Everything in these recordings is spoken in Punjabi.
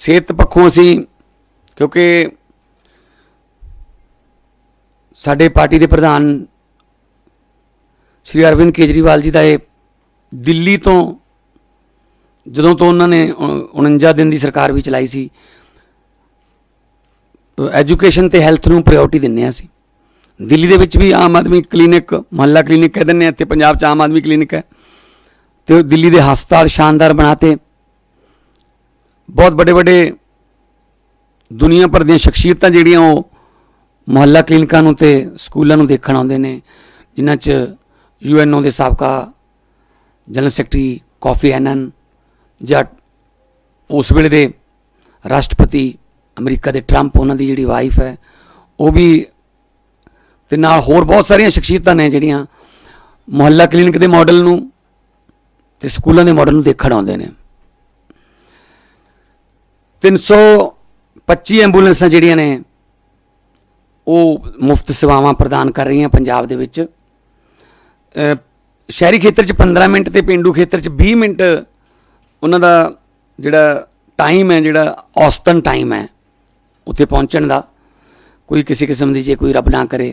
ਸਿਹਤ ਪੱਖੋਂ ਅਸੀਂ, ਕਿਉਂਕਿ ਸਾਡੇ ਪਾਰਟੀ ਦੇ ਪ੍ਰਧਾਨ ਸ਼੍ਰੀ ਅਰਵਿੰਦ ਕੇਜਰੀਵਾਲ ਜੀ ਦਾ ਇਹ ਦਿੱਲੀ ਤੋਂ, ਜਦੋਂ ਤੋਂ ਉਹਨਾਂ ਨੇ ਉ- 49 ਦਿਨ ਦੀ ਸਰਕਾਰ ਵੀ ਚਲਾਈ ਸੀ ਐਜੂਕੇਸ਼ਨ ਤੇ ਹੈਲਥ ਨੂੰ ਪ੍ਰਾਇੋਰਟੀ ਦਿੰਨੇ ਆ ਅਸੀਂ। ਦਿੱਲੀ ਦੇ ਵਿੱਚ ਵੀ ਆਮ ਆਦਮੀ ਕਲੀਨਿਕ, ਮੁਹੱਲਾ ਕਲੀਨਿਕ ਕਹਿ ਦਿੰਦੇ ਆ ਇੱਥੇ ਪੰਜਾਬ 'ਚ ਆਮ ਆਦਮੀ ਕਲੀਨਿਕ ਹੈ। ਤੇ ਉਹ ਦਿੱਲੀ ਦੇ ਹਸਪਤਾਲ ਸ਼ਾਨਦਾਰ ਬਣਾਤੇ। ਬਹੁਤ ਵੱਡੇ ਵੱਡੇ ਦੁਨੀਆ ਭਰ ਦੀਆਂ ਸ਼ਖਸੀਅਤਾਂ ਜਿਹੜੀਆਂ ਉਹ ਮੁਹੱਲਾ ਕਲੀਨਿਕਾਂ ਨੂੰ ਤੇ ਸਕੂਲਾਂ ਨੂੰ ਦੇਖਣ ਆਉਂਦੇ ਨੇ, ਜਿਨ੍ਹਾਂ 'ਚ ਯੂਐਨਓ ਦੇ ਸਾਬਕਾ ਜਨਰਲ ਸੈਕਟਰੀ ਕਾਫੀ ਐਨਨ ਜਾਂ ਉਸ ਵੇਲੇ ਦੇ ਰਾਸ਼ਟਰਪਤੀ ਅਮਰੀਕਾ ਦੇ ਟਰੰਪ, ਉਹਨਾਂ ਦੀ ਜਿਹੜੀ ਵਾਈਫ ਹੈ, ਉਹ ਵੀ ਤੇ ਨਾਲ ਹੋਰ ਬਹੁਤ ਸਾਰੀਆਂ ਸ਼ਖਸੀਅਤਾਂ ਨੇ ਜਿਹੜੀਆਂ ਮੁਹੱਲਾ ਕਲੀਨਿਕ ਦੇ ਮਾਡਲ ਨੂੰ ਤੇ ਸਕੂਲਾਂ ਦੇ ਮਾਡਲ ਨੂੰ ਦੇਖਣ ਆਉਂਦੇ ਨੇ। 325 ਐਂਬੂਲੈਂਸਾਂ ਜਿਹੜੀਆਂ ਨੇ, ਉਹ ਮੁਫਤ ਸੇਵਾਵਾਂ ਪ੍ਰਦਾਨ ਕਰ ਰਹੀਆਂ ਪੰਜਾਬ ਦੇ ਵਿੱਚ। ਸ਼ਹਿਰੀ ਖੇਤਰ 'ਚ 15 ਮਿੰਟ ਤੇ ਪਿੰਡੂ ਖੇਤਰ 'ਚ 20 ਮਿੰਟ, ਉਹਨਾਂ ਦਾ ਜਿਹੜਾ ਟਾਈਮ ਹੈ, ਜਿਹੜਾ ਔਸਤਨ ਟਾਈਮ ਹੈ, ਉੱਥੇ ਪਹੁੰਚਣ ਦਾ। ਕੋਈ ਕਿਸੇ ਕਿਸਮ ਦੀ ਜੇ ਕੋਈ ਰੱਬ ਨਾ ਕਰੇ,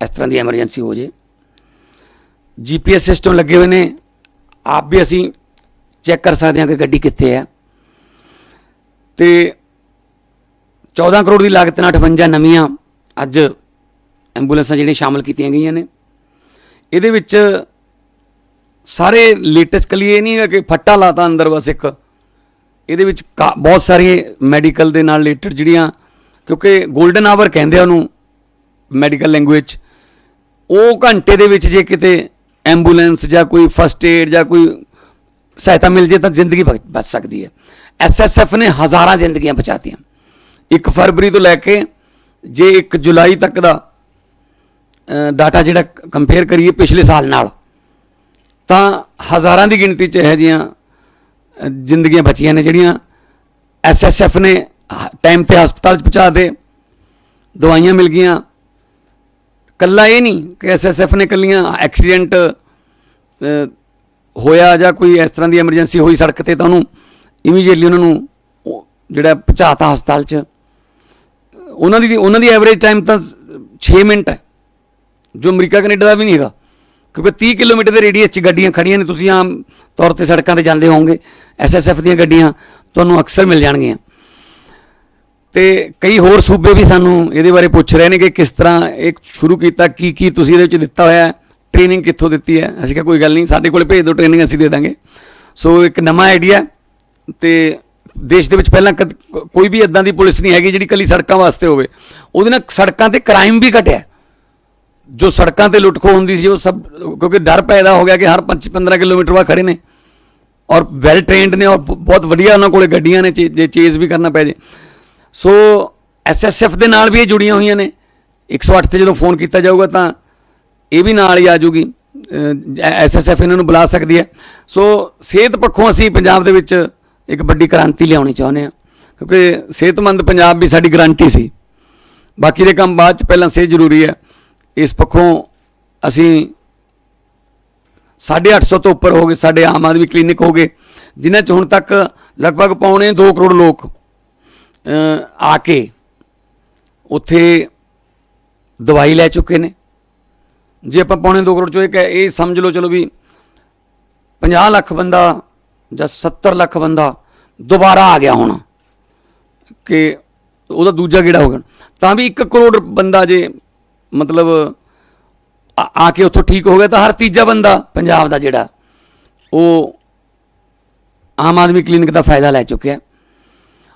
ਇਸ ਤਰ੍ਹਾਂ ਦੀ ਐਮਰਜੈਂਸੀ ਹੋ ਜੇ। ਜੀਪੀਐਸ ਸਿਸਟਮ ਲੱਗੇ ਹੋਏ ਨੇ। ਆਪ ਵੀ ਅਸੀਂ ਚੈੱਕ ਕਰ ਸਕਦੇ ਹਾਂ ਕਿ ਗੱਡੀ ਕਿੱਥੇ ਹੈ। ਤੇ 14 ਕਰੋੜ ਦੀ ਲਾਗਤ ਨਾਲ 58 ਨਵੀਆਂ ਅੱਜ ਐਂਬੂਲੈਂਸਾਂ ਜਿਹੜੀਆਂ ਸ਼ਾਮਲ ਕੀਤੀਆਂ ਗਈਆਂ ਨੇ। ਇਹਦੇ ਵਿੱਚ ਸਾਰੇ ਲੇਟੈਸਟ ਕਲੀ ਇਹ ਨਹੀਂ ਹੈ ਕਿ ਫੱਟਾ ਲਾਤਾ ਅੰਦਰ ਬਸ ਇੱਕ। ਇਹਦੇ ਵਿੱਚ ਕਾ- ਬਹੁਤ ਸਾਰੇ ਮੈਡੀਕਲ ਦੇ ਨਾਲ ਰਿਲੇਟਡ ਜਿਹੜੀਆਂ, ਕਿਉਂਕਿ 골ਡਨ ਆਵਰ ਕਹਿੰਦੇ ਆ ਉਹਨੂੰ ਮੈਡੀਕਲ ਲੈਂਗੁਏਜ ਉਹ ਘੰਟੇ ਦੇ ਵਿੱਚ ਜੇ ਕਿਤੇ ਐਂਬੂਲੈਂਸ ਜਾਂ ਕੋਈ ਫਸਟ ਏਡ ਜਾਂ ਕੋਈ ਸਹਾਇਤਾ ਮਿਲ ਜੇ ਤਾਂ ਜ਼ਿੰਦਗੀ ਬਚ ਬਚ ਸਕਦੀ ਹੈ। ਐਸਐਸਐਫ ਨੇ ਹਜ਼ਾਰਾਂ ਜ਼ਿੰਦਗੀਆਂ ਬਚਾਤੀਆਂ। 1 ਫਰਵਰੀ ਤੋਂ ਲੈ ਕੇ ਜੇ 1 ਜੁਲਾਈ ਤੱਕ ਦਾ ਡਾਟਾ ਜਿਹੜਾ ਕੰਪੇਅਰ ਕਰੀਏ ਪਿਛਲੇ ਸਾਲ ਨਾਲ, ਤਾਂ ਹਜ਼ਾਰਾਂ ਦੀ ਗਿਣਤੀ 'ਚ ਇਹੋ ਜਿਹੀਆਂ ਜ਼ਿੰਦਗੀਆਂ ਬਚੀਆਂ ਨੇ ਜਿਹੜੀਆਂ ਐਸਐਸਐਫ ਨੇ ਟਾਈਮ ਤੇ ਹਸਪਤਾਲ 'ਚ ਪਹੁੰਚਾ ਦੇ ਦਵਾਈਆਂ ਮਿਲ ਗਈਆਂ। ਕੱਲਾ ਇਹ ਨਹੀਂ ਕਿ ਐਸਐਸਐਫ ਨੇ ਕੱਲੀਆਂ ਐਕਸੀਡੈਂਟ ਹੋਇਆ ਜਾਂ ਕੋਈ ਇਸ ਤਰ੍ਹਾਂ ਦੀ ਐਮਰਜੈਂਸੀ ਹੋਈ ਸੜਕ ਤੇ ਤਾਂ ਉਹਨੂੰ ਇਮੀਡੀਏਟਲੀ ਉਹਨਾਂ ਨੂੰ ਉਹ ਜਿਹੜਾ ਪਹੁੰਚਾਤਾ ਹਸਪਤਾਲ 'ਚ, ਉਹਨਾਂ ਦੀ ਉਹਨਾਂ ਦੀ ਐਵਰੇਜ ਟਾਈਮ ਤਾਂ 6 ਮਿੰਟ ਹੈ, ਜੋ ਅਮਰੀਕਾ, ਕੈਨੇਡਾ ਦਾ ਵੀ ਨਹੀਂ ਹੈਗਾ, ਕਿਉਂਕਿ 30 ਕਿਲੋਮੀਟਰ ਦੇ ਰੇਡੀਅਸ 'ਚ ਗੱਡੀਆਂ ਖੜੀਆਂ ਨੇ, ਤੁਸੀਂ ਆਮ ਤੌਰ ਤੇ ਸੜਕਾਂ ਤੇ ਜਾਂਦੇ ਹੋਵੋਗੇ ਐਸਐਸਐਫ ਦੀਆਂ ਗੱਡੀਆਂ ਤੁਹਾਨੂੰ ਅਕਸਰ ਮਿਲ ਜਾਣਗੀਆਂ। ਤੇ ਕਈ ਹੋਰ ਸੂਬੇ ਵੀ ਸਾਨੂੰ ਇਹਦੇ ਬਾਰੇ ਪੁੱਛ ਰਹੇ ਨੇ ਕਿ ਕਿਸ ਤਰ੍ਹਾਂ ਇਹ ਸ਼ੁਰੂ ਕੀਤਾ, ਕੀ ਕੀ ਤੁਸੀਂ ਇਹਦੇ ਵਿੱਚ ਦਿੱਤਾ ਹੋਇਆ ਹੈ ਟ੍ਰੇਨਿੰਗ ਕਿੱਥੋਂ ਦਿੱਤੀ ਹੈ, ਅਸੀਂ ਕਿਹਾ ਕੋਈ ਗੱਲ ਨਹੀਂ, ਸਾਡੇ ਕੋਲ ਭੇਜ ਦਿਓ ਟ੍ਰੇਨਿੰਗ ਅਸੀਂ ਦੇ ਦਾਂਗੇ। ਸੋ ਇੱਕ ਨਵਾਂ ਆਈਡੀਆ ਤੇ ਦੇਸ਼ ਦੇ ਵਿੱਚ ਪਹਿਲਾਂ ਕਦ- ਕੋਈ ਵੀ ਇਦਾਂ ਦੀ ਪੁਲਿਸ ਨਹੀਂ ਹੈਗੀ ਜਿਹੜੀ ਕੱਲੀ ਸੜਕਾਂ ਵਾਸਤੇ ਹੋਵੇ। ਉਹਦੇ ਨਾਲ ਸੜਕਾਂ ਤੇ ਕ੍ਰਾਈਮ ਵੀ ਘਟਿਆ। ਜੋ ਸੜਕਾਂ ਤੇ ਲੁੱਟਖੋ ਹੁੰਦੀ ਸੀ, ਉਹ ਸਭ, ਕਿਉਂਕਿ ਡਰ ਪੈਦਾ ਹੋ ਗਿਆ ਕਿ ਹਰ 5 15 ਕਿਲੋਮੀਟਰ ਬਾਅਦ ਖੜੇ ਨੇ। ਔਰ ਵੈਲ ਟ੍ਰੇਨਡ ਨੇ ਔਰ ਬਹੁਤ ਵਧੀਆ ਉਹਨਾਂ ਕੋਲੇ ਗੱਡੀਆਂ ਨੇ, ਚੇ- ਜੇ ਚੇਜ਼ ਵੀ ਕਰਨਾ ਪੈ ਜੇ। ਸੋ ਐਸਐਸਐਫ ਦੇ ਨਾਲ ਵੀ ਇਹ ਜੁੜੀਆਂ ਹੋਈਆਂ ਨੇ। 108 ਤੇ ਜਦੋਂ ਫੋਨ ਕੀਤਾ ਜਾਊਗਾ ਤਾਂ ਇਹ ਵੀ ਨਾਲ ਹੀ ਆ ਜੂਗੀ। ਐਸਐਸਐਫ ਇਹਨਾਂ ਨੂੰ ਬੁਲਾ ਸਕਦੀ ਹੈ। ਸੋ ਸਿਹਤ ਪੱਖੋਂ ਅਸੀਂ ਪੰਜਾਬ ਦੇ ਵਿੱਚ ਇੱਕ ਵੱਡੀ ਕ੍ਰਾਂਤੀ ਲਿਆਉਣੀ ਚਾਹੁੰਦੇ ਹਾਂ। ਕਿਉਂਕਿ ਸਿਹਤਮੰਦ ਪੰਜਾਬ ਵੀ ਸਾਡੀ ਗਰੰਟੀ ਸੀ। ਬਾਕੀ ਦੇ ਕੰਮ ਬਾਅਦ ਚ ਪਹਿਲਾਂ ਸਿਹਤ ਜ਼ਰੂਰੀ ਹੈ। ਇਸ ਪੱਖੋਂ ਅਸੀਂ 850 ਤੋਂ ਉੱਪਰ ਹੋ ਗਏ, ਸਾਡੇ ਆਮ ਆਦਮੀ ਕਲੀਨਿਕ ਹੋ ਗਏ, ਜਿਨ੍ਹਾਂ ਚ ਹੁਣ ਤੱਕ ਲਗਭਗ ਪੌਣੇ 2 ਕਰੋੜ ਲੋਕ ਆ ਕੇ ਉੱਥੇ ਦਵਾਈ ਲੈ ਚੁੱਕੇ ਨੇ। ਜੇ ਆਪਾਂ ਪੌਣੇ 2 ਕਰੋੜ ਚੋਂ ਇੱਕ ਇਹ ਸਮਝ ਲਓ ਚਲੋ ਵੀ 50 ਲੱਖ ਬੰਦਾ ਜਾਂ 70 ਲੱਖ ਬੰਦਾ ਦੁਬਾਰਾ ਆ ਗਿਆ ਹੋਣਾ, ਕਿ ਉਹਦਾ ਦੂਜਾ ਗੇੜਾ ਹੋ ਗਿਆ ਤਾਂ ਵੀ 1 ਕਰੋੜ ਬੰਦਾ ਜੇ ਮਤਲਬ ਆ ਆ ਕੇ ਉੱਥੋਂ ਠੀਕ ਹੋ ਗਿਆ, ਤਾਂ ਹਰ ਤੀਜਾ ਬੰਦਾ ਪੰਜਾਬ ਦਾ ਜਿਹੜਾ, ਉਹ ਆਮ ਆਦਮੀ ਕਲੀਨਿਕ ਦਾ ਫਾਇਦਾ ਲੈ ਚੁੱਕਿਆ।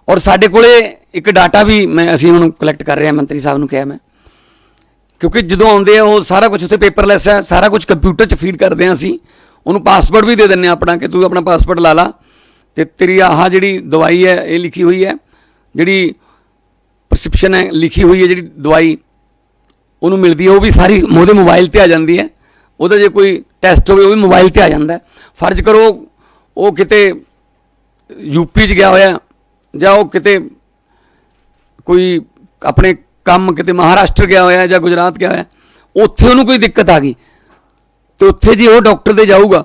ਔਰ ਸਾਡੇ ਕੋਲੇ ਇੱਕ ਡਾਟਾ ਵੀ ਮੈਂ, ਅਸੀਂ ਹੁਣ ਕਲੈਕਟ ਕਰ ਰਹੇ ਹਾਂ, ਮੰਤਰੀ ਸਾਹਿਬ ਨੂੰ ਕਿਹਾ ਮੈਂ। ਕਿਉਂਕਿ ਜਦੋਂ ਆਉਂਦੇ ਆ, ਉਹ ਸਾਰਾ ਕੁਝ ਉੱਥੇ ਪੇਪਰਲੈਸ ਹੈ, ਸਾਰਾ ਕੁਝ ਕੰਪਿਊਟਰ 'ਚ ਫੀਡ ਕਰਦੇ ਆ ਅਸੀਂ। ਉਹਨੂੰ ਪਾਸਵਰਡ ਵੀ ਦੇ ਦਿੰਨੇ ਆ ਆਪਣਾ, ਕਿ ਤੂੰ ਆਪਣਾ ਪਾਸਵਰਡ ਲਾ ਲਾ। ਤੇ ਤੇਰੀ ਆਹ ਜਿਹੜੀ ਦਵਾਈ ਹੈ, ਇਹ ਲਿਖੀ ਹੋਈ ਹੈ, ਜਿਹੜੀ ਪ੍ਰਸਕ੍ਰਿਪਸ਼ਨ ਹੈ, ਲਿਖੀ ਹੋਈ ਹੈ ਜਿਹੜੀ ਦਵਾਈ, ਉਹਨੂੰ ਮਿਲਦੀ ਹੈ, ਉਹ ਵੀ ਸਾਰੀ ਉਹਦੇ ਮੋਬਾਈਲ ਤੇ ਆ ਜਾਂਦੀ ਹੈ। ਉਹਦਾ ਜੇ ਕੋਈ ਟੈਸਟ ਹੋਵੇ, ਉਹ ਵੀ ਮੋਬਾਈਲ ਤੇ ਆ ਜਾਂਦਾ ਫਰਜ਼ ਕਰੋ, ਉਹ ਕਿਤੇ ਯੂਪੀ 'ਚ ਗਿਆ ਹੋਇਆ, ਜਾਂ ਉਹ ਕਿਤੇ ਕੋਈ ਆਪਣੇ ਕੰਮ ਕਿਤੇ ਮਹਾਰਾਸ਼ਟਰ ਗਿਆ ਹੋਇਆ ਜਾਂ ਗੁਜਰਾਤ ਗਿਆ ਹੋਇਆ, ਉੱਥੇ ਉਹਨੂੰ ਕੋਈ ਦਿੱਕਤ ਆ ਗਈ। ਤੇ ਉੱਥੇ ਜੇ ਉਹ ਡਾਕਟਰ ਦੇ ਜਾਊਗਾ,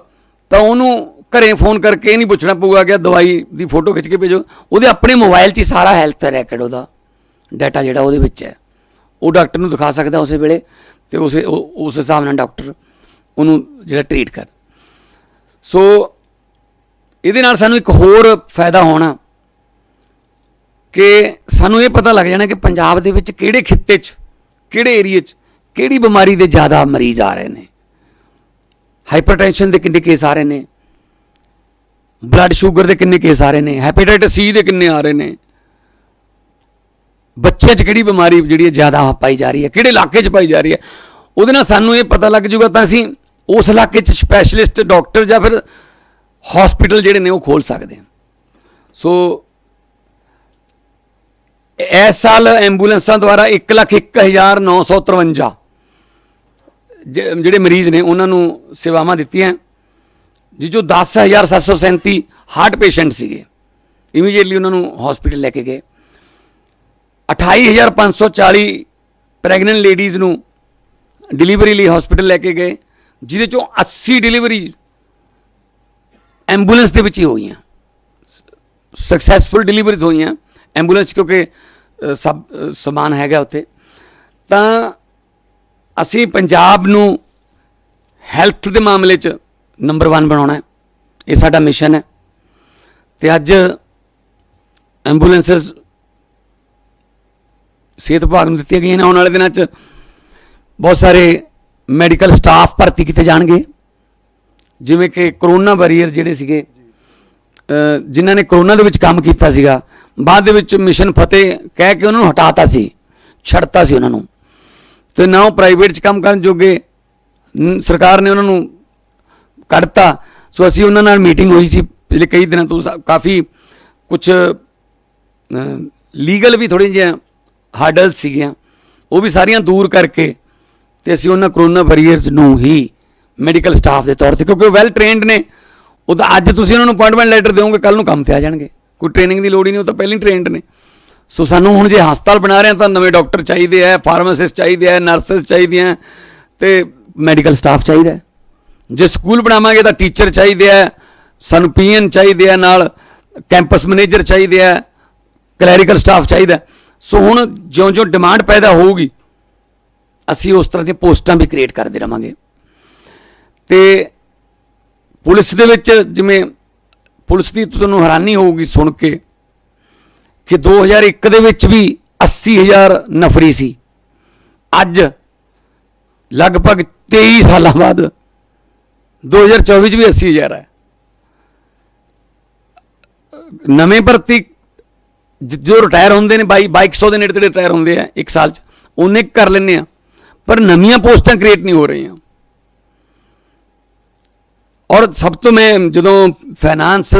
ਤਾਂ ਉਹਨੂੰ ਘਰੇ ਫੋਨ ਕਰਕੇ ਇਹ ਨਹੀਂ ਪੁੱਛਣਾ ਪਊਗਾ ਕਿ ਦਵਾਈ ਦੀ ਫੋਟੋ ਖਿੱਚ ਕੇ ਭੇਜੋ। ਉਹਦੇ ਆਪਣੇ ਮੋਬਾਈਲ 'ਚ ਹੀ ਸਾਰਾ ਹੈਲਥ ਰੈਕਡ ਉਹਦਾ ਡਾਟਾ ਜਿਹੜਾ ਉਹਦੇ ਵਿੱਚ ਹੈ। ਉਹ ਡਾਕਟਰ ਨੂੰ ਦਿਖਾ ਸਕਦਾ ਉਸੇ ਵੇਲੇ ਤੇ ਉਸੇ ਉਹ- ਉਸ ਹਿਸਾਬ ਨਾਲ ਡਾਕਟਰ ਉਹਨੂੰ ਜਿਹੜਾ ਟ੍ਰੀਟ ਕਰ। ਸੋ ਇਹਦੇ ਨਾਲ ਸਾਨੂੰ ਇੱਕ ਹੋਰ ਫਾਇਦਾ ਹੋਣਾ ਕਿ ਸਾਨੂੰ ਇਹ ਪਤਾ ਲੱਗ ਜਾਣਾ ਕਿ ਪੰਜਾਬ ਦੇ ਵਿੱਚ ਕਿਹੜੇ ਖਿੱਤੇ 'ਚ, ਕਿਹੜੇ ਏਰੀਏ 'ਚ ਕਿਹੜੀ ਬਿਮਾਰੀ ਦੇ ਜ਼ਿਆਦਾ ਮਰੀਜ਼ ਆ ਰਹੇ ਨੇ। ਹਾਈਪਰਟੈਂਸ਼ਨ ਦੇ ਕਿੰਨੇ ਕੇਸ ਆ ਰਹੇ ਨੇ। ਬਲੱਡ ਸ਼ੂਗਰ ਦੇ ਕਿੰਨੇ ਕੇਸ ਆ ਰਹੇ ਨੇ। ਹੈਪੇਟਾਈਟਸ ਸੀ ਦੇ ਕਿੰਨੇ ਆ ਰਹੇ ਨੇ। ਬੱਚੇ 'ਚ ਕਿਹੜੀ ਬਿਮਾਰੀ ਜਿਹੜੀ ਹੈ ਜ਼ਿਆਦਾ ਪਾਈ ਜਾ ਰਹੀ ਹੈ? ਕਿਹੜੇ ਇਲਾਕੇ 'ਚ ਪਾਈ ਜਾ ਰਹੀ ਹੈ? ਉਹਦੇ ਨਾਲ ਸਾਨੂੰ ਇਹ ਪਤਾ ਲੱਗ ਜੂਗਾ ਤਾਂ ਅਸੀਂ ਉਸ ਇਲਾਕੇ 'ਚ ਸਪੈਸ਼ਲਿਸਟ ਡਾਕਟਰ ਜਾਂ ਫਿਰ ਹਸਪੀਟਲ ਜਿਹੜੇ ਨੇ ਉਹ ਖੋਲ ਸਕਦੇ ਹਾਂ। ਸੋ ਇਸ ਸਾਲ ਐਂਬੂਲੈਂਸਾਂ ਦੁਆਰਾ 101953 ਜ- ਜਿਹੜੇ ਮਰੀਜ਼ ਨੇ, ਉਹਨਾਂ ਨੂੰ ਸੇਵਾਵਾਂ ਦਿੱਤੀਆਂ। ਜੀ ਜੋ 10737 ਹਾਰਟ ਪੇਸ਼ੈਂਟ ਸੀਗੇ। ਇਮੀਡੀਏਟਲੀ ਉਹਨਾਂ ਨੂੰ ਹਸਪੀਟਲ ਲੈ ਕੇ ਗਏ। 28540 ਪ੍ਰੈਗਨੈਂਟ ਲੇਡੀਜ਼ ਨੂੰ ਡਿਲੀਵਰੀ ਲਈ ਹਸਪੀਟਲ ਲੈ ਕੇ ਗਏ, ਜਿਹਦੇ ਚੋਂ 80 ਡਿਲੀਵਰੀ ਐਂਬੂਲੈਂਸ ਦੇ ਵਿੱਚ ਹੀ ਹੋਈਆਂ। ਸਕਸੈਸਫੁਲ ਡਿਲੀਵਰੀਜ਼ ਹੋਈਆਂ ਐਂਬੂਲੈਂਸ ਕਿਉਂਕਿ ਸਭ ਸਮਾਨ ਹੈਗਾ ਉੱਥੇ। ਤਾਂ ਅਸੀਂ ਪੰਜਾਬ ਨੂੰ ਹੈਲਥ ਦੇ ਮਾਮਲੇ 'ਚ ਨੰਬਰ 1 ਬਣਾਉਣਾ ਹੈ। ਇਹ ਸਾਡਾ ਮਿਸ਼ਨ ਹੈ। ਤੇ ਅੱਜ ਐਂਬੂਲੈਂਸਸ ਸਿਹਤ ਵਿਭਾਗ ਨੂੰ ਦਿੱਤੀਆਂ ਗਈਆਂ ਨੇ। ਆਉਣ ਵਾਲੇ ਦਿਨਾਂ 'ਚ ਬਹੁਤ ਸਾਰੇ ਮੈਡੀਕਲ ਸਟਾਫ ਭਰਤੀ ਕੀਤੇ ਜਾਣਗੇ। ਜਿਵੇਂ ਕਿ ਕਰੋਨਾ ਵਾਰੀਅਰ ਜਿਹੜੇ ਸੀਗੇ ਜਿਨ੍ਹਾਂ ਨੇ ਕਰੋਨਾ ਦੇ ਵਿੱਚ ਕੰਮ ਕੀਤਾ ਸੀਗਾ, ਬਾਅਦ ਦੇ ਵਿੱਚ ਮਿਸ਼ਨ ਫਤਿਹ ਕਹਿ ਕੇ ਉਹਨਾਂ ਨੂੰ ਹਟਾਤਾ ਸੀ, ਛੱਡਤਾ ਸੀ ਉਹਨਾਂ ਨੂੰ। ਤੇ ਨਾ ਉਹ ਪ੍ਰਾਈਵੇਟ 'ਚ ਕੰਮ ਕਰਨ ਜੋਗੇ। ਸਰਕਾਰ ਨੇ ਉਹਨਾਂ ਨੂੰ ਕੱਢਤਾ। ਸੋ ਅਸੀਂ ਉਹਨਾਂ ਨਾਲ ਮੀਟਿੰਗ ਹੋਈ ਸੀ ਪਿਛਲੇ ਕਈ ਦਿਨਾਂ ਤੋਂ। ਕਾਫੀ ਕੁਝ ਲੀਗਲ ਵੀ ਥੋੜ੍ਹੀਆਂ ਜਿਹੀਆਂ ਹਾਰਡਲਸ ਸੀਗੀਆਂ। ਉਹ ਵੀ ਸਾਰੀਆਂ ਦੂਰ ਕਰਕੇ ਤੇ ਅਸੀਂ ਉਹਨਾਂ ਕਰੋਨਾ ਵਾਰੀਅਰਸ ਨੂੰ ਹੀ ਮੈਡੀਕਲ ਸਟਾਫ ਦੇ ਤੌਰ ਤੇ, ਕਿਉਂਕਿ ਉਹ ਵੈਲ ਟ੍ਰੇਨਡ ਨੇ। ਉਹ ਤਾਂ ਅੱਜ ਤੁਸੀਂ ਉਹਨਾਂ ਨੂੰ ਅਪਾਇੰਟਮੈਂਟ ਲੈਟਰ ਦਿਓਗੇ ਕੱਲ ਨੂੰ ਕੰਮ ਤੇ ਆ ਜਾਣਗੇ। ਕੋਈ ਟ੍ਰੇਨਿੰਗ ਦੀ ਲੋੜ ਹੀ ਨਹੀਂ, ਉਹ ਤਾਂ ਪਹਿਲਾਂ ਹੀ ਟ੍ਰੇਨਡ ਨੇ। ਸੋ ਸਾਨੂੰ ਹੁਣ ਜੇ ਹਸਪਤਾਲ ਬਣਾ ਰਹੇ ਹਾਂ ਤਾਂ ਨਵੇਂ ਡਾਕਟਰ ਚਾਹੀਦੇ ਆ, ਫਾਰਮਾਸਿਸਟ ਚਾਹੀਦੇ ਆ, ਨਰਸਸ ਚਾਹੀਦੀਆਂ ਤੇ ਮੈਡੀਕਲ ਸਟਾਫ ਚਾਹੀਦਾ ਜੇ ਸਕੂਲ ਬਣਾਵਾਂਗੇ ਤਾਂ ਟੀਚਰ ਚਾਹੀਦੇ ਆ, ਸਾਨੂੰ ਪੀਐਨ ਚਾਹੀਦੇ ਆ ਨਾਲ, ਕੈਂਪਸ ਮੈਨੇਜਰ ਚਾਹੀਦੇ ਆ, ਕਲੈਰੀਕਲ ਸਟਾਫ ਚਾਹੀਦਾ ਸੋ ਹੁਣ ਜਿਉਂ-ਜਿਉਂ ਡਿਮਾਂਡ ਪੈਦਾ ਹੋਊਗੀ, ਅਸੀਂ ਉਸ ਤਰ੍ਹਾਂ ਦੀਆਂ ਪੋਸਟਾਂ ਵੀ ਕ੍ਰੀਏਟ ਕਰਦੇ ਰਵਾਂਗੇ। ਤੇ ਪੁਲਿਸ ਦੇ ਵਿੱਚ ਜਿਵੇਂ ਪੁਲਿਸ ਦੀ ਤੁਹਾਨੂੰ ਹੈਰਾਨੀ ਹੋਊਗੀ ਸੁਣ ਕੇ ਕਿ 2001 ਦੇ ਵਿੱਚ ਵੀ 80000 ਨਫਰੀ ਸੀ। ਅੱਜ ਲਗਭਗ 23 ਸਾਲਾਂ ਬਾਅਦ 2024 ਚ ਵੀ 80000 ਹੈ। ਨਵੇਂ ਭਰਤੀ ਜੋ ਰਿਟਾਇਰ ਹੁੰਦੇ ਨੇ 22 2200 ਦੇ ਨੇੜੇ ਤੇੜੇ ਰਿਟਾਇਰ ਹੁੰਦੇ ਆ ਇੱਕ ਸਾਲ ਚ, ਉਹਨੇ ਕਰ ਲੈਂਦੇ ਆ। ਪਰ ਨਵੀਆਂ ਪੋਸਟਾਂ ਕ੍ਰੀਏਟ ਨਹੀਂ ਹੋ ਰਹੀਆਂ। ਔਰ ਸਭ ਤੋਂ ਮੈਂ ਜਦੋਂ ਫਾਈਨਾਂਸ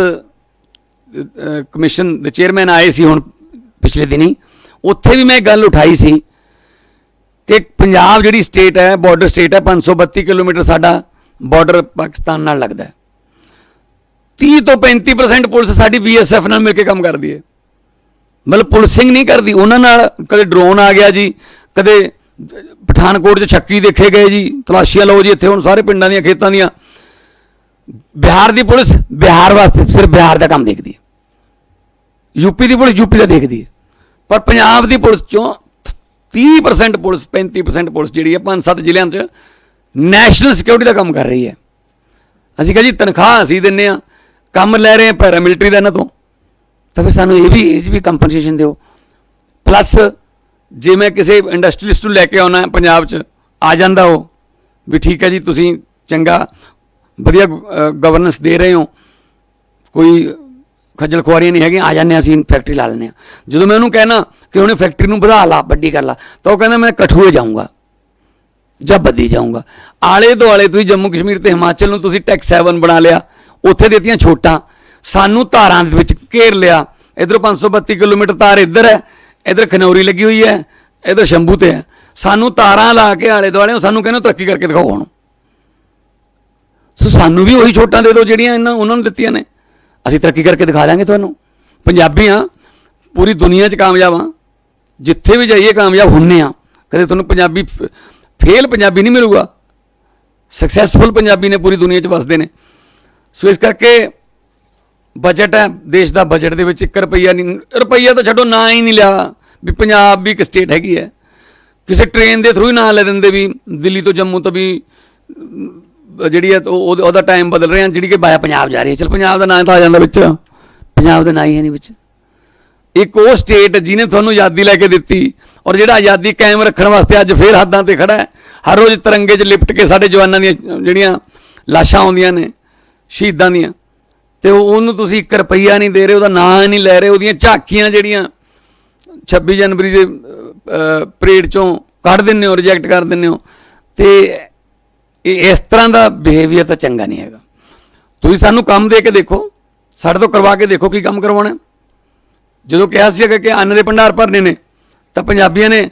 ਕਮਿਸ਼ਨ ਦੇ ਚੇਅਰਮੈਨ ਆਏ ਸੀ ਹੁਣ ਪਿਛਲੇ ਦਿਨੀ। ਉੱਥੇ ਵੀ ਮੈਂ ਗੱਲ ਉਠਾਈ ਸੀ ਕਿ ਪੰਜਾਬ ਜਿਹੜੀ ਸਟੇਟ ਹੈ ਬਾਰਡਰ ਸਟੇਟ ਹੈ 532 ਕਿਲੋਮੀਟਰ ਸਾਡਾ ਬਾਰਡਰ ਪਾਕਿਸਤਾਨ ਨਾਲ ਲੱਗਦਾ ਹੈ। 30 ਤੋਂ 35% ਪੁਲਿਸ ਸਾਡੀ ਬੀਐਸਐਫ ਨਾਲ ਮਿਲ ਕੇ ਕੰਮ ਕਰਦੀ ਹੈ। ਮਤਲਬ ਪੁਲਿਸਿੰਗ ਨਹੀਂ ਕਰਦੀ, ਉਹਨਾਂ ਨਾਲ ਕਦੇ ਡਰੋਨ ਆ ਗਿਆ ਜੀ, ਕਦੇ ਪਠਾਨਕੋਟ 'ਚ ਛੱਕੀ ਦੇਖੇ ਗਏ ਜੀ, ਤਲਾਸ਼ੀਆਂ ਲਓ ਜੀ ਇੱਥੇ ਹੁਣ ਸਾਰੇ ਪਿੰਡਾਂ ਦੀਆਂ, ਖੇਤਾਂ ਦੀਆਂ। ਬਿਹਾਰ ਦੀ ਪੁਲਿਸ ਬਿਹਾਰ ਵਾਸਤੇ ਸਿਰਫ ਬਿਹਾਰ ਦਾ ਕੰਮ ਦੇਖਦੀ ਹੈ। ਯੂਪੀ ਦੀ ਪੁਲਿਸ ਯੂਪੀ ਦਾ ਦੇਖਦੀ ਹੈ। ਪਰ ਪੰਜਾਬ ਦੀ ਪੁਲਿਸ ਚੋਂ 30% ਪੁਲਿਸ 35% ਪੁਲਿਸ ਜਿਹੜੀ ਹੈ, ਪੰਜ ਸੱਤ ਜ਼ਿਲ੍ਹਿਆਂ 'ਚ ਨੈਸ਼ਨਲ ਸਿਕਿਉਰਿਟੀ ਦਾ ਕੰਮ ਕਰ ਰਹੀ ਹੈ। ਅਸੀਂ ਕਹਾਂ ਜੀ, ਤਨਖਾਹ ਅਸੀਂ ਦਿੰਨੇ ਆ ਕੰਮ ਲੈ ਰਹੇ ਆ ਪੈਰਾਮਿਲਟਰੀ ਦਾ ਇਹਨਾਂ ਤੋਂ। ਤਾਂ ਫਿਰ ਸਾਨੂੰ ਇਹ ਵੀ, ਇਹ 'ਚ ਵੀ ਕੰਪਨਸੇਸ਼ਨ ਦਿਓ। ਪਲੱਸ ਜੇ ਮੈਂ ਕਿਸੇ ਇੰਡਸਟਰੀਲਿਸਟ ਨੂੰ ਲੈ ਕੇ ਆਉਣਾ ਪੰਜਾਬ 'ਚ, ਆ ਜਾਂਦਾ ਉਹ। ਵੀ ਠੀਕ ਹੈ ਜੀ, ਤੁਸੀਂ ਚੰਗਾ, ਵਧੀਆ ਗਵਰਨੈਂਸ ਦੇ ਰਹੇ ਹੋ। ਕੋਈ ਖੱਜਲ ਖੁਆਰੀਆਂ ਨਹੀਂ ਹੈਗੀਆਂ, ਆ ਜਾਂਦੇ ਹਾਂ ਅਸੀਂ ਫੈਕਟਰੀ ਲਾ ਲੈਂਦੇ ਹਾਂ। ਜਦੋਂ ਮੈਂ ਉਹਨੂੰ ਕਹਿਣਾ ਕਿ ਉਹਨੇ ਫੈਕਟਰੀ ਨੂੰ ਵਧਾ ਲਾ, ਵੱਡੀ ਕਰ ਲਾ, ਤਾਂ ਉਹ ਕਹਿੰਦਾ ਮੈਂ ਕਠੂਏ ਜਾਊਂਗਾ, ਜਾਂ ਬੱਦੀ ਜਾਊਂਗਾ। ਆਲੇ ਦੁਆਲੇ ਤੁਸੀਂ ਜੰਮੂ ਕਸ਼ਮੀਰ ਤੇ ਹਿਮਾਚਲ ਨੂੰ ਤੁਸੀਂ ਟੈਕਸ 7 ਬਣਾ ਲਿਆ, ਉੱਥੇ ਦੇਤੀਆਂ ਛੋਟਾਂ, ਸਾਨੂੰ ਧਾਰਾਂ ਦੇ ਵਿੱਚ ਘੇਰ ਲਿਆ। ਇਧਰ 532 ਕਿਲੋਮੀਟਰ ਤਾਰ ਇੱਧਰ ਹੈ, ਇਧਰ ਖਨੌਰੀ ਲੱਗੀ ਹੋਈ ਹੈ, ਇਧਰ ਸ਼ੰਭੂ ਤੇ ਹੈ। ਸਾਨੂੰ ਤਾਰਾਂ ਲਾ ਕੇ ਆਲੇ ਦੁਆਲੇ ਸਾਨੂੰ ਕਹਿੰਦੇ ਤਰੱਕੀ ਕਰਕੇ ਦਿਖਾਓ ਹੁਣ ਸੋ ਸਾਨੂੰ ਵੀ ਉਹੀ ਛੋਟਾਂ ਦੇ ਦਿਓ ਜਿਹੜੀਆਂ ਇਹਨਾਂ ਉਹਨਾਂ ਨੂੰ ਦਿੱਤੀਆਂ ਨੇ। ਅਸੀਂ ਤਰੱਕੀ ਕਰਕੇ ਦਿਖਾ ਦਾਂਗੇ ਤੁਹਾਨੂੰ। ਪੰਜਾਬੀ ਆ ਪੂਰੀ ਦੁਨੀਆ 'ਚ ਕਾਮਯਾਬ ਆ ਜਿੱਥੇ ਵੀ ਜਾਈਏ ਕਾਮਯਾਬ ਹੁੰਨੇ ਆ ਕਦੇ ਤੁਹਾਨੂੰ ਪੰਜਾਬੀ ਫੇਲ ਪੰਜਾਬੀ ਨਹੀਂ ਮਿਲੂਗਾ। ਸਕਸੈਸਫੁਲ ਪੰਜਾਬੀ ਨੇ ਪੂਰੀ ਦੁਨੀਆ 'ਚ ਵਸਦੇ ਨੇ। ਸੋ ਇਸ ਕਰਕੇ ਬਜਟ ਹੈ, ਦੇਸ਼ ਦਾ ਬਜਟ ਦੇ ਵਿੱਚ 1 ਰੁਪਈਆ ਨਹੀਂ, ਰੁਪਈਆ ਤਾਂ ਛੱਡੋ, ਨਾ ਹੀ ਨਹੀਂ ਲਿਆ। ਵੀ ਪੰਜਾਬ ਵੀ ਇੱਕ ਸਟੇਟ ਹੈਗੀ ਹੈ। ਕਿਸੇ ਟ੍ਰੇਨ ਦੇ ਥਰੂ ਹੀ ਨਾਂ ਲੈ ਦਿੰਦੇ ਵੀ ਦਿੱਲੀ ਤੋਂ ਜੰਮੂ ਤੋਂ ਵੀ ਜਿਹੜੀ ਹੈ ਉਹ- ਉਹਦਾ ਟਾਈਮ ਬਦਲ ਰਿਹਾ ਜਿਹੜੀ ਕਿ ਬਾਇਆ ਪੰਜਾਬ ਜਾ ਰਹੀ ਹੈ। ਚਲ ਪੰਜਾਬ ਦਾ ਨਾਂ ਤਾਂ ਆ ਜਾਂਦਾ ਵਿੱਚ। ਪੰਜਾਬ ਦਾ ਨਾਂ ਹੀ ਹੈ ਨਹੀਂ ਵਿੱਚ। ਇੱਕ ਉਹ ਸਟੇਟ ਜਿਹਨੇ ਤੁਹਾਨੂੰ ਆਜ਼ਾਦੀ ਲੈ ਕੇ ਦਿੱਤੀ ਔਰ ਜਿਹੜਾ ਆਜ਼ਾਦੀ ਕਾਇਮ ਰੱਖਣ ਵਾਸਤੇ ਅੱਜ ਫੇਰ ਹੱਦਾਂ ਤੇ ਖੜਾ ਹੈ। ਹਰ ਰੋਜ਼ ਤਿਰੰਗੇ 'ਚ ਲਿਪਟ ਕੇ ਸਾਡੇ ਜਵਾਨਾਂ ਦੀਆਂ ਜਿਹੜੀਆਂ ਲਾਸ਼ਾਂ ਆਉਂਦੀਆਂ ਨੇ, ਸ਼ਹੀਦਾਂ ਦੀਆਂ, ਤੇ ਉਹਨੂੰ ਤੁਸੀਂ 1 ਰੁਪਈਆ ਨਹੀਂ ਦੇ ਰਹੇ, ਉਹਦਾ ਨਾਂ ਨਹੀਂ ਲੈ ਰਹੇ, ਉਹਦੀਆਂ ਝਾਕੀਆਂ ਜਿਹੜੀਆਂ 26 ਜਨਵਰੀ ਦੇ ਪਰੇਡ ਚੋਂ ਕੱਢ ਦਿੰਦੇ ਹੋ ਰਿਜੈਕਟ ਕਰ ਦਿੰਦੇ ਹੋ। ਤੇ ਇਹ ਇਸ ਤਰ੍ਹਾਂ ਦਾ ਬਿਹੇਵੀਅਰ ਤਾਂ ਚੰਗਾ ਨਹੀਂ ਹੈਗਾ। ਤੁਸੀਂ ਸਾਨੂੰ ਕੰਮ ਦੇ ਕੇ ਦੇਖੋ, ਸਾਡੇ ਤੋਂ ਕਰਵਾ ਕੇ ਦੇਖੋ ਕੀ ਕੰਮ ਕਰਵਾਉਣਾ ਜਦੋਂ ਕਿਹਾ ਸੀ ਕਿ ਅੰਨ ਦੇ ਭੰਡਾਰ ਭਰਨੇ ਨੇ, ਤਾਂ ਪੰਜਾਬੀਆਂ ਨੇ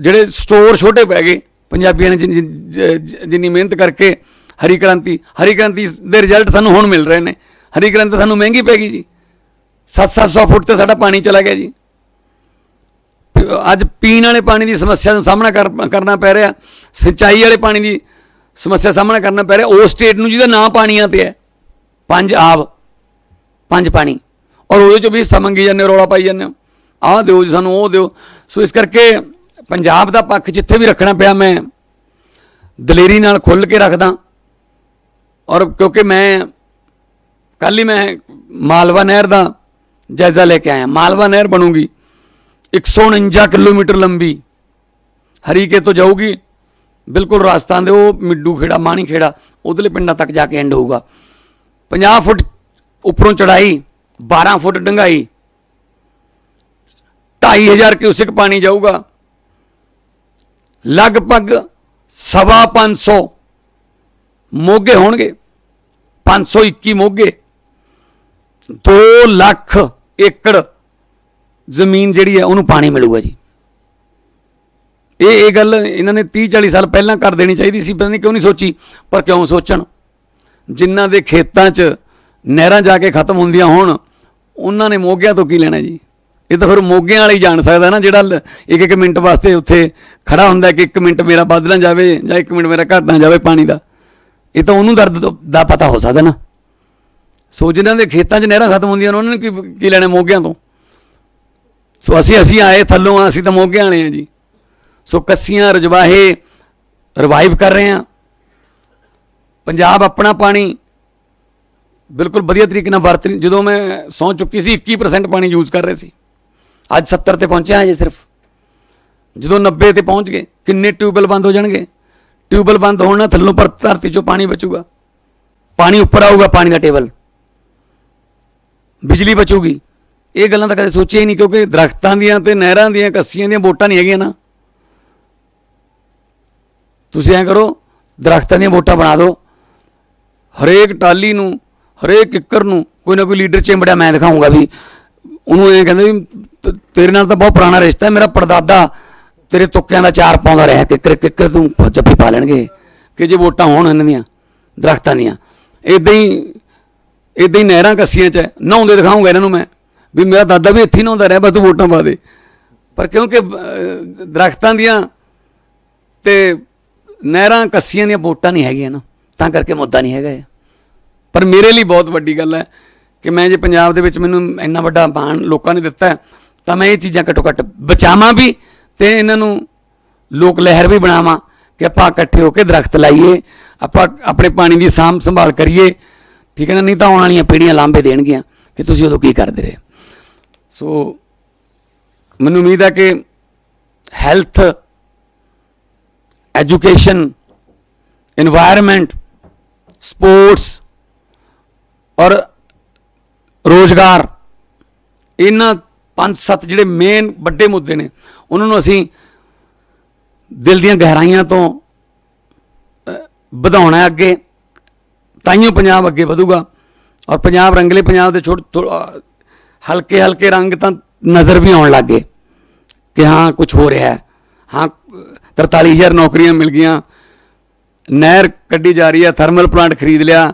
ਜਿਹੜੇ ਸਟੋਰ ਛੋਟੇ ਪੈ ਗਏ, ਪੰਜਾਬੀਆਂ ਨੇ ਜਿੰਨੀ- ਜਿੰਨੀ ਮਿਹਨਤ ਕਰਕੇ ਹਰੀ ਕ੍ਰਾਂਤੀ ਹਰੀ ਕ੍ਰਾਂਤੀ ਦੇ ਰਿਜ਼ਲਟ ਸਾਨੂੰ ਹੁਣ ਮਿਲ ਰਹੇ ਨੇ। ਹਰੀ ਕ੍ਰਾਂਤੀ ਸਾਨੂੰ ਮਹਿੰਗੀ ਪੈ ਗਈ ਜੀ। 7-700 ਫੁੱਟ ਤੇ ਸਾਡਾ ਪਾਣੀ ਚਲਾ ਗਿਆ ਜੀ। ਅੱਜ ਪੀਣ ਵਾਲੇ ਪਾਣੀ ਦੀ ਸਮੱਸਿਆ ਦਾ ਸਾਹਮਣਾ ਕਰ- ਕਰਨਾ ਪੈ ਰਿਹਾ। ਸਿੰਚਾਈ ਵਾਲੇ ਪਾਣੀ ਦੀ ਸਮੱਸਿਆ ਸਾਹਮਣਾ ਕਰਨਾ ਪੈ ਰਿਹਾ। ਉਸ ਸਟੇਟ ਨੂੰ ਜਿਹਦਾ ਨਾਂ ਪਾਣੀਆਂ ਤੇ ਹੈ। ਪੰਜ ਆਬ ਪੰਜ ਪਾਣੀ। ਔਰ ਉਹਦੇ ਚ ਵੀ ਹਿੱਸਾ ਮੰਗੀ ਜਾਂਦੇ ਹੋ, ਰੌਲਾ ਪਾਈ ਜਾਂਦੇ ਹੋ। ਆਹ ਦਿਓ ਜੀ ਸਾਨੂੰ ਉਹ ਦਿਓ। ਸੋ ਇਸ ਕਰਕੇ ਪੰਜਾਬ ਦਾ ਪੱਖ ਜਿੱਥੇ ਵੀ ਰੱਖਣਾ ਪਿਆ ਮੈਂ ਦਲੇਰੀ ਨਾਲ ਖੁੱਲ ਕੇ ਰੱਖਦਾ। ਔਰ ਕਿਉਂਕਿ ਮੈਂ ਕੱਲ ਹੀ ਮੈਂ ਮਾਲਵਾ ਨਹਿਰ ਦਾ ਜਾਇਜ਼ਾ ਲੈ ਕੇ ਆਇਆ। ਮਾਲਵਾ ਨਹਿਰ ਬਣੂਗੀ। 149 ਕਿਲੋਮੀਟਰ ਲੰਬੀ। ਹਰੀਕੇ ਤੋਂ ਜਾਊਗੀ। ਬਿਲਕੁਲ ਰਾਜਸਥਾਨ ਦੇ, ਉਹ ਮਿੱਡੂ ਖੇੜਾ, ਮਾਣੀ ਖੇੜਾ, ਉਧਰਲੇ ਪਿੰਡਾਂ ਤੱਕ ਜਾ ਕੇ ਐਂਡ ਹੋਊਗਾ। 50 ਫੁੱਟ ਉੱਪਰੋਂ ਚੜਾਈ 12 ਫੁੱਟ ਡੰਗਾਈ। 2500 ਕਿਊਸਿਕ ਪਾਣੀ ਜਾਊਗਾ। ਲਗਭਗ ਸਵਾ 500 ਮੋਗੇ ਹੋਣਗੇ। 521 ਮੋਗੇ। 2 ਲੱਖ ਏਕੜ ਜ਼ਮੀਨ ਜਿਹੜੀ ਹੈ, ਉਹਨੂੰ ਪਾਣੀ ਮਿਲੂਗਾ ਜੀ। ਇਹ ਇਹ ਗੱਲ ਇਹਨਾਂ ਨੇ 30 40 ਸਾਲ ਪਹਿਲਾਂ ਕਰ ਦੇਣੀ ਚਾਹੀਦੀ ਸੀ, ਪਤਾ ਨਹੀਂ ਕਿਉਂ ਨਹੀਂ ਸੋਚੀ, ਪਰ ਕਿਉਂ ਸੋਚਣ? ਜਿਨ੍ਹਾਂ ਦੇ ਖੇਤਾਂ 'ਚ ਨਹਿਰਾਂ ਜਾ ਕੇ ਖਤਮ ਹੁੰਦੀਆਂ ਹੋਣ, ਉਹਨਾਂ ਨੇ ਮੋਗਿਆਂ ਤੋਂ ਕੀ ਲੈਣਾ ਜੀ? ਇਹ ਤਾਂ ਫਿਰ ਮੋਗਿਆਂ ਵਾਲਾ ਹੀ ਜਾਣ ਸਕਦਾ ਨਾ, ਜਿਹੜਾ ਇੱਕ ਇੱਕ ਮਿੰਟ ਵਾਸਤੇ ਉੱਥੇ ਖੜਾ ਹੁੰਦਾ ਕਿ ਇੱਕ ਮਿੰਟ ਮੇਰਾ ਵੱਧ ਨਾ ਜਾਵੇ ਜਾਂ ਇੱਕ ਮਿੰਟ ਮੇਰਾ ਘਟ ਨਾ ਜਾਵੇ ਪਾਣੀ ਦਾ। ਇਹ ਤਾਂ ਉਹਨੂੰ ਦਰਦ ਦਾ ਪਤਾ ਹੋ ਸਕਦਾ ਨਾ। ਸੋ ਜਿਨ੍ਹਾਂ ਦੇ ਖੇਤਾਂ 'ਚ ਨਹਿਰਾਂ ਖਤਮ ਹੁੰਦੀਆਂ ਉਹਨਾਂ ਨੇ ਕੀ ਕੀ ਲੈਣਾ ਮੋਗਿਆਂ ਤੋਂ? ਸੋ ਅਸੀਂ ਅਸੀਂ ਆਏ ਥੱਲੋਂ ਆ ਅਸੀਂ ਤਾਂ ਮੋਗੇ ਵਾਲੇ ਆ ਜੀ। ਸੋ ਕੱਸੀਆਂ, ਰਜਵਾਹੇ ਰਿਵਾਈਵ ਕਰ ਰਹੇ ਆ ਪੰਜਾਬ ਆਪਣਾ ਪਾਣੀ ਬਿਲਕੁਲ ਵਧੀਆ ਤਰੀਕੇ ਨਾਲ ਵਰਤ ਰਹੀ- ਜਦੋਂ ਮੈਂ ਸੌਂ ਚੁੱਕੀ ਸੀ 21% ਪਾਣੀ ਯੂਜ਼ ਕਰ ਰਹੇ ਸੀ। ਅੱਜ 70 ਤੇ ਪਹੁੰਚਿਆ ਹਜੇ ਸਿਰਫ। ਜਦੋਂ 90 ਤੇ ਪਹੁੰਚ ਗਏ, ਕਿੰਨੇ ਟਿਊਬਵੈਲ ਬੰਦ ਹੋ ਜਾਣਗੇ? ਟਿਊਬਵੈਲ ਬੰਦ ਹੋਣ ਨਾਲ ਥੱਲੋਂ ਪਰ ਧਰਤੀ 'ਚੋਂ ਪਾਣੀ ਬਚੂਗਾ। ਪਾਣੀ ਉੱਪਰ ਆਊਗਾ, ਪਾਣੀ ਦਾ ਟੇਬਲ। ਬਿਜਲੀ ਬਚੂਗੀ। ਇਹ ਗੱਲਾਂ ਤਾਂ ਕਦੇ ਸੋਚੀਆਂ ਹੀ ਨਹੀਂ, ਕਿਉਂਕਿ ਦਰਖਤਾਂ ਦੀਆਂ ਤੇ ਨਹਿਰਾਂ ਦੀਆਂ, ਕੱਸੀਆਂ ਦੀਆਂ ਵੋਟਾਂ ਨਹੀਂ ਹੈਗੀਆਂ ਨਾ। ਤੁਸੀਂ ਐਂ ਕਰੋ, ਦਰਖਤਾਂ ਦੀਆਂ ਵੋਟਾਂ ਬਣਾ ਦਿਓ। ਹਰੇਕ ਟਾਲੀ ਨੂੰ, ਹਰੇਕ ਕਿੱਕਰ ਨੂੰ ਕੋਈ ਨਾ ਕੋਈ ਲੀਡਰ ਚਿੰਬੜਿਆ, ਮੈਂ ਦਿਖਾਉਂਗਾ ਵੀ ਉਹਨੂੰ ਐਂ ਕਹਿੰਦੇ ਵੀ ਤੇਰੇ ਨਾਲ ਤਾਂ ਬਹੁਤ ਪੁਰਾਣਾ ਰਿਸ਼ਤਾ ਹੈ, ਮੇਰਾ ਪੜਦਾਦਾ ਤੇਰੇ ਤੁੱਕਿਆਂ ਦਾ ਚਾਰ ਪਾਉਂਦਾ ਰਿਹਾ, ਕਿੱਕਰ ਕਿੱਕਰ ਤੂੰ ਜੱਫੀ ਪਾ ਲੈਣਗੇ, ਕਿ ਜੇ ਵੋਟਾਂ ਹੋਣ ਇਹਨਾਂ ਦੀਆਂ, ਦਰਖਤਾਂ ਦੀਆਂ। ਇਦਾਂ ਹੀ ਇਦਾਂ ਹੀ ਨਹਿਰਾਂ ਕੱਸੀਆਂ ਚ ਨਹਾਉਂਦੇ ਦਿਖਾਉਂਗਾ ਇਹਨਾਂ ਨੂੰ ਮੈਂ। ਵੀ ਮੇਰਾ ਦਾਦਾ ਵੀ ਇੱਥੇ ਨਾ ਹੁੰਦਾ ਰਹਿ ਬਸ ਤੂੰ ਵੋਟਾਂ ਪਾ ਦੇ। ਪਰ ਕਿਉਂਕਿ ਅਹ, ਦਰਖਤਾਂ ਦੀਆਂ ਤੇ ਨਹਿਰਾਂ ਕੱਸੀਆਂ ਦੀਆਂ ਵੋਟਾਂ ਨਹੀਂ ਹੈਗੀਆਂ ਨਾ ਤਾਂ ਕਰਕੇ ਮੁੱਦਾ ਨਹੀਂ ਹੈਗਾ ਇਹ। ਪਰ ਮੇਰੇ ਲਈ ਬਹੁਤ ਵੱਡੀ ਗੱਲ ਹੈ ਕਿ ਮੈਂ ਜੇ ਪੰਜਾਬ ਦੇ ਵਿੱਚ ਮੈਨੂੰ ਇੰਨਾ ਵੱਡਾ ਮਾਣ ਲੋਕਾਂ ਨੇ ਦਿੱਤਾ ਤਾਂ ਮੈਂ ਇਹ ਚੀਜ਼ਾਂ ਘੱਟੋ ਘੱਟ ਬਚਾਵਾਂ ਵੀ ਤੇ ਇਹਨਾਂ ਨੂੰ ਲੋਕ ਲਹਿਰ ਵੀ ਬਣਾਵਾਂ ਕਿ ਆਪਾਂ ਇਕੱਠੇ ਹੋ ਕੇ ਦਰਖਤ ਲਾਈਏ ਆਪਾਂ ਆਪਣੇ ਪਾਣੀ ਦੀ ਸਾਂਭ ਸੰਭਾਲ ਕਰੀਏ। ਠੀਕ ਹੈ ਨਾ? ਨਹੀਂ ਤਾਂ ਆਉਣ ਵਾਲੀਆਂ ਪੀੜ੍ਹੀਆਂ ਲਾਂਭੇ ਦੇਣਗੀਆਂ ਕਿ ਤੁਸੀਂ ਉਦੋਂ ਕੀ ਕਰਦੇ ਰਹੇ। ਸੋ ਮੈਨੂੰ ਉਮੀਦ ਹੈ ਕਿ ਹੈਲਥ, ਐਜੂਕੇਸ਼ਨ এনवायरमेंट ਸਪੋਰਟਸ ਔਰ ਰੋਜ਼ਗਾਰ, ਇਹਨਾਂ ਪੰਜ ਸੱਤ ਜਿਹੜੇ ਮੇਨ ਵੱਡੇ ਮੁੱਦੇ ਨੇ, ਉਹਨਾਂ ਨੂੰ ਅਸੀਂ ਦਿਲ ਦੀਆਂ ਗਹਿਰਾਈਆਂ ਤੋਂ ਵਧਾਉਣਾ ਅੱਗੇ। ਤਾਂ ਤਾਈਓ ਪੰਜਾਬ ਅੱਗੇ ਵਧੂਗਾ। ਔਰ ਪੰਜਾਬ ਰੰਗਲੇ ਪੰਜਾਬ ਦੇ ਛੋਟ ਹਲਕੇ ਹਲਕੇ ਰੰਗ ਤਾਂ ਨਜ਼ਰ ਵੀ ਆਉਣ ਲੱਗੇ ਕਿ ਹਾਂ ਕੁਝ ਹੋ ਰਿਹਾ ਹੈ ਹਾਂ 43000 ਨੌਕਰੀਆਂ ਮਿਲ ਗਈਆਂ ਨਹਿਰ ਕੱਢੀ ਜਾ ਰਹੀ ਹੈ ਥਰਮਲ ਪਲਾਂਟ ਖਰੀਦ ਲਿਆ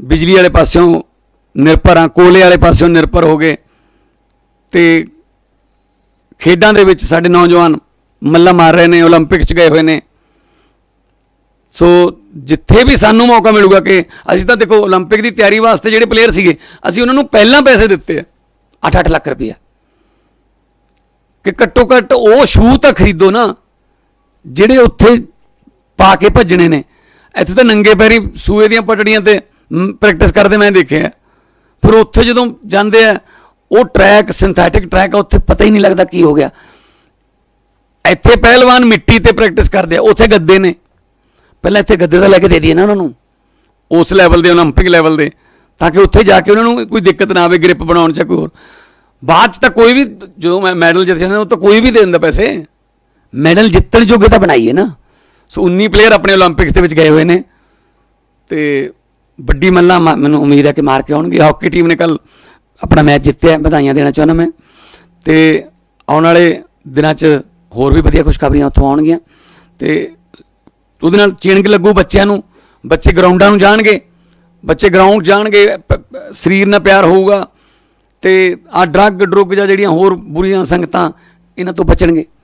ਬਿਜਲੀ ਵਾਲੇ ਪਾਸਿਓਂ ਨਿਰਭਰ ਆ ਕੋਲੇ ਵਾਲੇ ਪਾਸਿਓਂ ਨਿਰਭਰ ਹੋ ਗਏ ਤੇ ਖੇਡਾਂ ਦੇ ਵਿੱਚ ਸਾਡੇ ਨੌਜਵਾਨ ਮੱਲਾ ਮਾਰ ਰਹੇ ਨੇ 올림픽 'ਚ ਗਏ ਹੋਏ ਨੇ ਸੋ ਜਿੱਥੇ ਵੀ ਸਾਨੂੰ ਮੌਕਾ ਮਿਲੂਗਾ ਕਿ ਅਸੀਂ ਤਾਂ ਦੇਖੋ 올림픽 ਦੀ ਤਿਆਰੀ ਵਾਸਤੇ ਜਿਹੜੇ ਪਲੇਅਰ ਸੀਗੇ ਅਸੀਂ ਉਹਨਾਂ ਨੂੰ ਪਹਿਲਾਂ ਪੈਸੇ ਦਿੱਤੇ ਆ 8-8 ਲੱਖ ਰੁਪਇਆ ਕਿ ਘੱਟੋ ਘੱਟ ਉਹ ਸ਼ੂ ਤਾਂ ਖਰੀਦੋ ਨਾ ਜਿਹੜੇ ਉੱਥੇ ਪਾ ਕੇ ਭੱਜਣੇ ਨੇ ਇੱਥੇ ਤਾਂ ਨੰਗੇ ਪੈਰੀ ਸੂਏ ਦੀਆਂ ਪਟੜੀਆਂ ਤੇ ਪ੍ਰੈਕਟਿਸ ਕਰਦੇ ਮੈਂ ਦੇਖਿਆ ਫਿਰ ਉੱਥੇ ਜਦੋਂ ਜਾਂਦੇ ਆ ਉਹ ਟਰੈਕ ਸਿੰਥੈਟਿਕ ਟਰੈਕ ਆ ਉੱਥੇ ਪਤਾ ਹੀ ਨਹੀਂ ਲੱਗਦਾ ਕੀ ਹੋ ਗਿਆ ਇੱਥੇ ਪਹਿਲਵਾਨ ਮਿੱਟੀ ਤੇ ਪ੍ਰੈਕਟਿਸ ਕਰਦੇ ਆ ਉੱਥੇ ਗੱਦੇ ਨੇ ਪਹਿਲਾਂ ਇੱਥੇ ਗੱਦੇ ਦਾ ਲੈ ਕੇ ਦੇ ਦਈਏ ਨਾ ਉਹਨਾਂ ਨੂੰ। ਉਸ ਲੈਵਲ ਦੇ 올림픽 ਲੈਵਲ ਦੇ, ਤਾਂ ਕਿ ਉੱਥੇ ਜਾ ਕੇ ਉਹਨਾਂ ਨੂੰ ਕੋਈ ਦਿੱਕਤ ਨਾ ਆਵੇ ਗ੍ਰਿਪ ਬਣਾਉਣ ਚ ਕੋਈ ਹੋਰ। ਬਾਅਦ ਚ ਤਾਂ ਕੋਈ ਵੀ ਜੋ ਮੈਂ ਮੈਡਲ ਜਿੱਤ ਜਾਂਦਾ, ਉਹ ਤਾਂ ਕੋਈ ਵੀ ਦੇ ਦਿੰਦਾ ਪੈਸੇ। ਮੈਡਲ ਜਿੱਤਣ ਜੋਗੇ ਤਾਂ ਬਣਾਈਏ ਨਾ। ਸੋ 19 ਪਲੇਅਰ ਆਪਣੇ 올림픽ਸ ਦੇ ਵਿੱਚ ਗਏ ਹੋਏ ਨੇ। ਤੇ ਵੱਡੀ ਮੱਲਾ ਮੈਨੂੰ ਉਮੀਦ ਹੈ ਕਿ ਮਾਰ ਕੇ ਆਉਣਗੇ। ਹਾਕੀ ਟੀਮ ਨੇ ਕੱਲ ਆਪਣਾ ਮੈਚ ਜਿੱਤਿਆ, ਵਧਾਈਆਂ ਦੇਣਾ ਚਾਹੁੰਦਾ ਮੈਂ। ਤੇ ਆਉਣ ਵਾਲੇ ਦਿਨਾਂ 'ਚ ਹੋਰ ਵੀ ਵਧੀਆ ਖੁਸ਼ਖਬਰੀਆਂ ਉੱਥੋਂ ਆਉਣਗੀਆਂ। ਤੇ ਉਹਦੇ ਨਾਲ ਚਿਣਗ ਲੱਗੂ ਬੱਚਿਆਂ ਨੂੰ, ਬੱਚੇ ਗਰਾਊਂਡਾਂ ਨੂੰ ਜਾਣਗੇ, ਬੱਚੇ ਗਰਾਊਂਡ ਜਾਣਗੇ ਸਰੀਰ ਨਾਲ ਪਿਆਰ ਹੋਊਗਾ ਤੇ ਆ ਡਰੱਗ ਡਰੁੱਗ ਜਾਂ ਜਿਹੜੀਆਂ ਹੋਰ ਬੁਰੀਆਂ ਸੰਗਤਾਂ, ਇਹਨਾਂ ਤੋਂ ਬਚਣਗੇ।